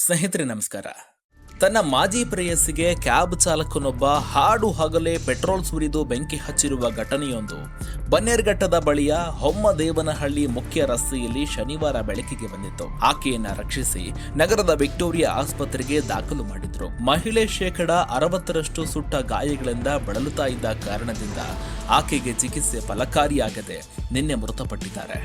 ಸ್ನೇಹಿತರೆ, ನಮಸ್ಕಾರ. ತನ್ನ ಮಾಜಿ ಪ್ರೇಯಸಿಗೆ ಕ್ಯಾಬ್ ಚಾಲಕನೊಬ್ಬ ಹಾಡು ಹಗಲೇ ಪೆಟ್ರೋಲ್ ಸುರಿದು ಬೆಂಕಿ ಹಚ್ಚಿರುವ ಘಟನೆಯೊಂದು ಬನ್ನೇರ್ಘಟ್ಟದ ಬಳಿಯ ಹೊಮ್ಮದೇವನಹಳ್ಳಿ ಮುಖ್ಯ ರಸ್ತೆಯಲ್ಲಿ ಶನಿವಾರ ಬೆಳಕಿಗೆ ಬಂದಿತ್ತು. ಆಕೆಯನ್ನ ರಕ್ಷಿಸಿ ನಗರದ ವಿಕ್ಟೋರಿಯಾ ಆಸ್ಪತ್ರೆಗೆ ದಾಖಲು ಮಾಡಿದ್ರು. ಮಹಿಳೆ ಶೇಕಡ ಅರವತ್ತರಷ್ಟು ಸುಟ್ಟ ಗಾಯಗಳಿಂದ ಬಳಲುತ್ತಾ ಇದ್ದ ಕಾರಣದಿಂದ ಆಕೆಗೆ ಚಿಕಿತ್ಸೆ ಫಲಕಾರಿಯಾಗದೆ ನಿನ್ನೆ ಮೃತಪಟ್ಟಿದ್ದಾರೆ.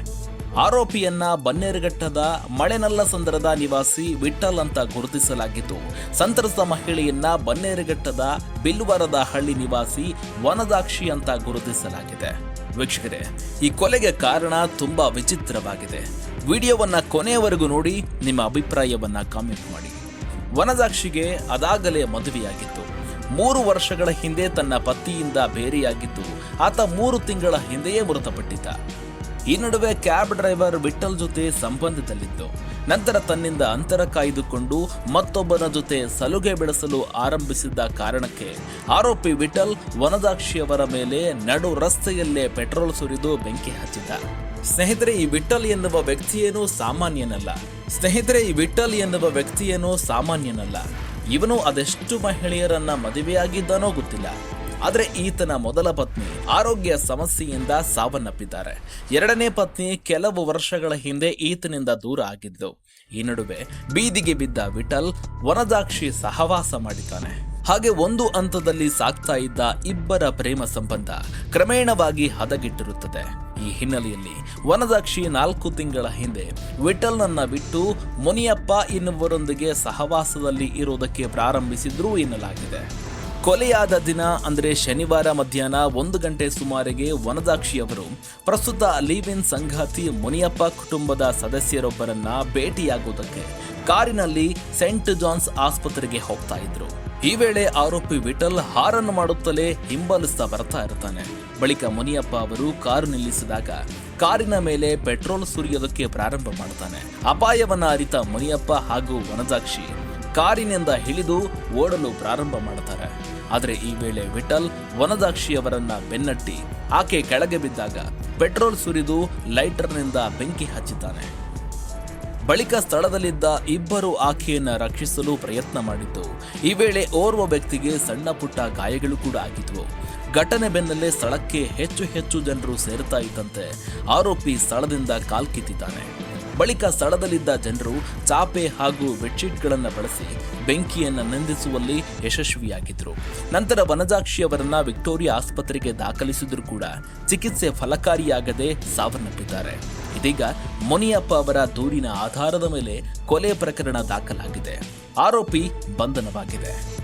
ಆರೋಪಿಯನ್ನ ಬನ್ನೇರುಘಟ್ಟದ ಮಳೆನಲ್ಲಸಂದ್ರದ ನಿವಾಸಿ ವಿಠಲ್ ಅಂತ ಗುರುತಿಸಲಾಗಿದ್ದು, ಸಂತ್ರಸ್ತ ಮಹಿಳೆಯನ್ನ ಬನ್ನೇರುಘಟ್ಟದ ಬಿಲ್ವರದ ಹಳ್ಳಿ ನಿವಾಸಿ ವನದಾಕ್ಷಿ ಅಂತ ಗುರುತಿಸಲಾಗಿದೆ. ವೀಕ್ಷಕರೇ, ಈ ಕೊಲೆಗೆ ಕಾರಣ ತುಂಬಾ ವಿಚಿತ್ರವಾಗಿದೆ. ವಿಡಿಯೋವನ್ನ ಕೊನೆಯವರೆಗೂ ನೋಡಿ, ನಿಮ್ಮ ಅಭಿಪ್ರಾಯವನ್ನ ಕಾಮೆಂಟ್ ಮಾಡಿ. ವನದಾಕ್ಷಿಗೆ ಅದಾಗಲೇ ಮದುವೆಯಾಗಿತ್ತು. ಮೂರು ವರ್ಷಗಳ ಹಿಂದೆ ತನ್ನ ಪತಿಯಿಂದ ಬೇರೆಯಾಗಿದ್ದು, ಆತ ಮೂರು ತಿಂಗಳ ಹಿಂದೆಯೇ ಮೃತಪಟ್ಟಿದ್ದ. ಈ ನಡುವೆ ಕ್ಯಾಬ್ ಡ್ರೈವರ್ ವಿಠಲ್ ಜೊತೆ ಸಂಬಂಧದಲ್ಲಿತ್ತು ನಂತರ ತನ್ನಿಂದ ಅಂತರ ಕಾಯ್ದುಕೊಂಡು ಮತ್ತೊಬ್ಬನ ಜೊತೆ ಸಲುಗೆ ಬೆಳೆಸಲು ಆರಂಭಿಸಿದ್ದ ಕಾರಣಕ್ಕೆ ಆರೋಪಿ ವಿಠಲ್ ವನದಾಕ್ಷಿಯವರ ಮೇಲೆ ನಡು ರಸ್ತೆಯಲ್ಲೇ ಪೆಟ್ರೋಲ್ ಸುರಿದು ಬೆಂಕಿ ಹಚ್ಚಿದ್ದ. ಸ್ನೇಹಿತರೆ, ಈ ವಿಠಲ್ ಎನ್ನುವ ವ್ಯಕ್ತಿಯೇನೂ ಸಾಮಾನ್ಯನಲ್ಲ. ಸ್ನೇಹಿತರೆ, ಈ ವಿಠಲ್ ಎನ್ನುವ ವ್ಯಕ್ತಿಯೇನೂ ಸಾಮಾನ್ಯನಲ್ಲ. ಇವನು ಅದೆಷ್ಟು ಮಹಿಳೆಯರನ್ನ ಮದುವೆಯಾಗಿದ್ದಾನೋ ಗೊತ್ತಿಲ್ಲ. ಆದರೆ ಈತನ ಮೊದಲ ಪತ್ನಿ ಆರೋಗ್ಯ ಸಮಸ್ಯೆಯಿಂದ ಸಾವನ್ನಪ್ಪಿದ್ದಾರೆ. ಎರಡನೇ ಪತ್ನಿ ಕೆಲವು ವರ್ಷಗಳ ಹಿಂದೆ ಈತನಿಂದ ದೂರ ಆಗಿದ್ದು, ಈ ನಡುವೆ ಬೀದಿಗೆ ಬಿದ್ದ ವಿಠಲ್ ವನದಾಕ್ಷಿ ಸಹವಾಸ ಮಾಡಿದ್ದಾನೆ. ಹಾಗೆ ಒಂದು ಹಂತದಲ್ಲಿ ಸಾಗ್ತಾ ಇದ್ದ ಇಬ್ಬರ ಪ್ರೇಮ ಸಂಬಂಧ ಕ್ರಮೇಣವಾಗಿ ಹದಗೆಟ್ಟಿರುತ್ತದೆ. ಈ ಹಿನ್ನೆಲೆಯಲ್ಲಿ ವನದಾಕ್ಷಿ ನಾಲ್ಕು ತಿಂಗಳ ಹಿಂದೆ ವಿಠಲ್ನನ್ನ ಬಿಟ್ಟು ಮುನಿಯಪ್ಪ ಎನ್ನುವರೊಂದಿಗೆ ಸಹವಾಸದಲ್ಲಿ ಇರುವುದಕ್ಕೆ ಪ್ರಾರಂಭಿಸಿದ್ರು ಎನ್ನಲಾಗಿದೆ. ಕೊಲೆಯಾದ ದಿನ ಅಂದರೆ ಶನಿವಾರ ಮಧ್ಯಾಹ್ನ ಒಂದು ಗಂಟೆ ಸುಮಾರಿಗೆ ವನದಾಕ್ಷಿಯವರು ಪ್ರಸ್ತುತ ಲೀವ್ ಇನ್ ಸಂಗಾತಿ ಮುನಿಯಪ್ಪ ಕುಟುಂಬದ ಸದಸ್ಯರೊಬ್ಬರನ್ನ ಭೇಟಿಯಾಗುವುದಕ್ಕೆ ಕಾರಿನಲ್ಲಿ ಸೆಂಟ್ ಜಾನ್ಸ್ ಆಸ್ಪತ್ರೆಗೆ ಹೋಗ್ತಾ ಇದ್ರು. ಈ ವೇಳೆ ಆರೋಪಿ ವಿಠಲ್ ಹಾರನ್ನು ಮಾಡುತ್ತಲೇ ಹಿಂಬಾಲಿಸ್ತಾ ಬರ್ತಾ ಇರ್ತಾನೆ. ಬಳಿಕ ಮುನಿಯಪ್ಪ ಅವರು ಕಾರು ನಿಲ್ಲಿಸಿದಾಗ ಕಾರಿನ ಮೇಲೆ ಪೆಟ್ರೋಲ್ ಸುರಿಯೋದಕ್ಕೆ ಪ್ರಾರಂಭ ಮಾಡ್ತಾನೆ. ಅಪಾಯವನ್ನ ಅರಿತ ಮುನಿಯಪ್ಪ ಹಾಗೂ ವನಜಾಕ್ಷಿ ಕಾರಿನಿಂದ ಹಿಡಿದು ಓಡಲು ಪ್ರಾರಂಭ ಮಾಡ್ತಾರೆ. ಆದರೆ ಈ ವೇಳೆ ವಿಠಲ್ ವನದಾಕ್ಷಿಯವರನ್ನ ಬೆನ್ನಟ್ಟಿ, ಆಕೆ ಕೆಳಗೆ ಬಿದ್ದಾಗ ಪೆಟ್ರೋಲ್ ಸುರಿದು ಲೈಟರ್ನಿಂದ ಬೆಂಕಿ ಹಚ್ಚಿದ್ದಾನೆ. ಬಳಿಕ ಸ್ಥಳದಲ್ಲಿದ್ದ ಇಬ್ಬರು ಆಕೆಯನ್ನು ರಕ್ಷಿಸಲು ಪ್ರಯತ್ನ ಮಾಡಿದ್ದು, ಈ ವೇಳೆ ಓರ್ವ ವ್ಯಕ್ತಿಗೆ ಸಣ್ಣ ಪುಟ್ಟ ಗಾಯಗಳು ಕೂಡ ಆಗಿದ್ವು. ಘಟನೆ ಬೆನ್ನಲ್ಲೇ ಸ್ಥಳಕ್ಕೆ ಹೆಚ್ಚು ಹೆಚ್ಚು ಜನರು ಸೇರ್ತಾ ಇದ್ದಂತೆ ಆರೋಪಿ ಸ್ಥಳದಿಂದ ಕಾಲ್ಕಿತ್ತಿದ್ದಾನೆ ಬಳಿಕ ಸ್ಥಳದಲ್ಲಿದ್ದ ಜನರು ಚಾಪೆ ಹಾಗೂ ಬೆಡ್ಶೀಟ್ಗಳನ್ನು ಬಳಸಿ ಬೆಂಕಿಯನ್ನು ನಂದಿಸುವಲ್ಲಿ ಯಶಸ್ವಿಯಾಗಿದ್ದರು ನಂತರ ವನಜಾಕ್ಷಿ ಅವರನ್ನ ವಿಕ್ಟೋರಿಯಾ ಆಸ್ಪತ್ರೆಗೆ ದಾಖಲಿಸಿದ್ರು ಕೂಡ ಚಿಕಿತ್ಸೆ ಫಲಕಾರಿಯಾಗದೆ ಸಾವನ್ನಪ್ಪಿದ್ದಾರೆ. ಇದೀಗ ಮುನಿಯಪ್ಪ ಅವರ ದೂರಿನ ಆಧಾರದ ಮೇಲೆ ಕೊಲೆ ಪ್ರಕರಣ ದಾಖಲಾಗಿದೆ. ಆರೋಪಿ ಬಂಧನವಾಗಿದೆ.